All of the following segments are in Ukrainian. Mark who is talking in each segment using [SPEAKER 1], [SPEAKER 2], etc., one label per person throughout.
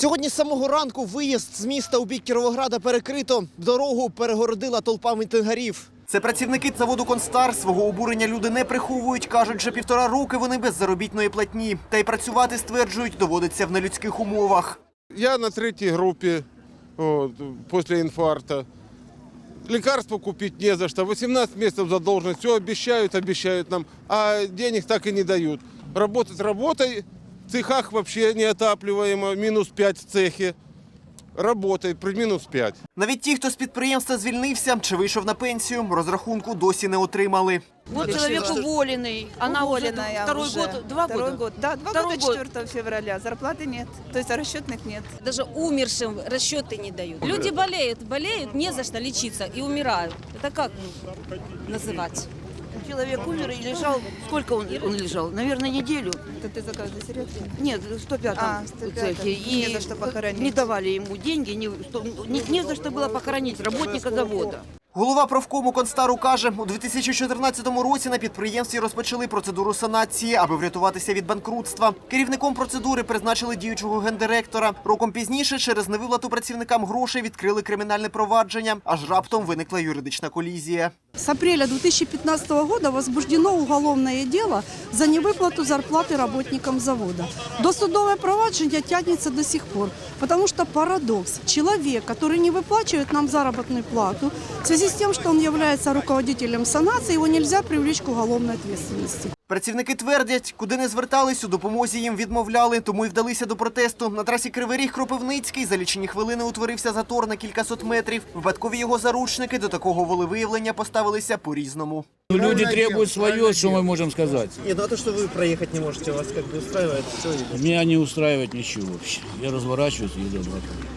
[SPEAKER 1] Сьогодні з самого ранку виїзд з міста у бік Кіровограда перекрито. Дорогу перегородила толпа мітингарів. Це працівники заводу Констар. Свого обурення люди не приховують. кажуть, вже півтора роки вони без заробітної платні. Та й працювати стверджують, доводиться в нелюдських умовах.
[SPEAKER 2] Я на третьей группе вот, после инфаркта. Лекарства купить не за что. 18 месяцев задолженность. Все обещают, обещают нам, а денег так и не дают. Работать работой. В цехах вообще неотапливаемо. Минус 5 в цехе. Работай при минус 5.
[SPEAKER 1] Навіть ті, хто з підприємства звільнився чи вийшов на пенсію, розрахунку досі не отримали.
[SPEAKER 3] Вот человек уволенный. Она уже
[SPEAKER 4] Уволенная
[SPEAKER 3] второй
[SPEAKER 4] уже.
[SPEAKER 3] год, два
[SPEAKER 4] Второй
[SPEAKER 3] года.
[SPEAKER 4] год. Да, два
[SPEAKER 3] Второй
[SPEAKER 4] года
[SPEAKER 3] год.
[SPEAKER 4] 4 февраля. Зарплаты нет. То есть расчетных нет.
[SPEAKER 5] Даже умершим расчеты не дают. Люди болеют, болеют, не за что лечиться и умирают. Это как называть?
[SPEAKER 3] Человек умер и лежал. Сколько он, он лежал? Наверное, неделю.
[SPEAKER 4] Это ты за каждый серьез?
[SPEAKER 3] Нет, в 105
[SPEAKER 4] А, в 105-м.
[SPEAKER 3] цехе. И
[SPEAKER 4] Не за что похоронить.
[SPEAKER 3] Не давали ему деньги, не, что- не, не за что было похоронить работника завода.
[SPEAKER 1] Голова профкому Констару каже, у 2014 році на підприємстві розпочали процедуру санації, аби врятуватися від банкрутства. Керівником процедури призначили діючого гендиректора. Роком пізніше, через невиплату працівникам грошей, відкрили кримінальне провадження. Аж раптом виникла юридична колізія.
[SPEAKER 6] С апреля 2015 года возбуждено уголовное дело за невыплату зарплаты работникам завода. Досудовое проваджение тянется до сих пор, потому что парадокс. Человек, который не выплачивает нам заработную плату, в связи с тем, что он является руководителем санации, его нельзя привлечь к уголовной ответственности.
[SPEAKER 1] Працівники твердять, куди не звертались, у допомозі їм відмовляли, тому й вдалися до протесту. На трасі Кривий Ріг Кропивницький за лічені хвилини утворився затор на кількасот метрів. Випадкові його заручники до такого волевиявлення поставилися по-різному.
[SPEAKER 7] Ну, Люди требуют свое, что мы можем сказать.
[SPEAKER 1] Нет, ну а то, что вы проехать не можете, вас как бы устраивает, все.
[SPEAKER 7] Меня не устраивает ничего вообще. Я разворачиваюсь и иду обратно.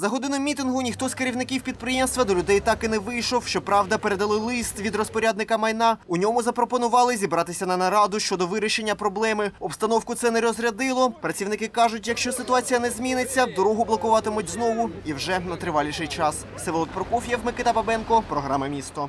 [SPEAKER 1] За годину мітингу ніхто з керівників підприємства до людей так і не вийшов. Щоправда, передали лист від розпорядника майна. У ньому запропонували зібратися на нараду щодо вирішення проблеми. Обстановку це не розрядило. Працівники кажуть, якщо ситуація не зміниться, дорогу блокуватимуть знову і вже на триваліший час. Всеволод Прокоф'єв, Микита Бабенко, програма місто.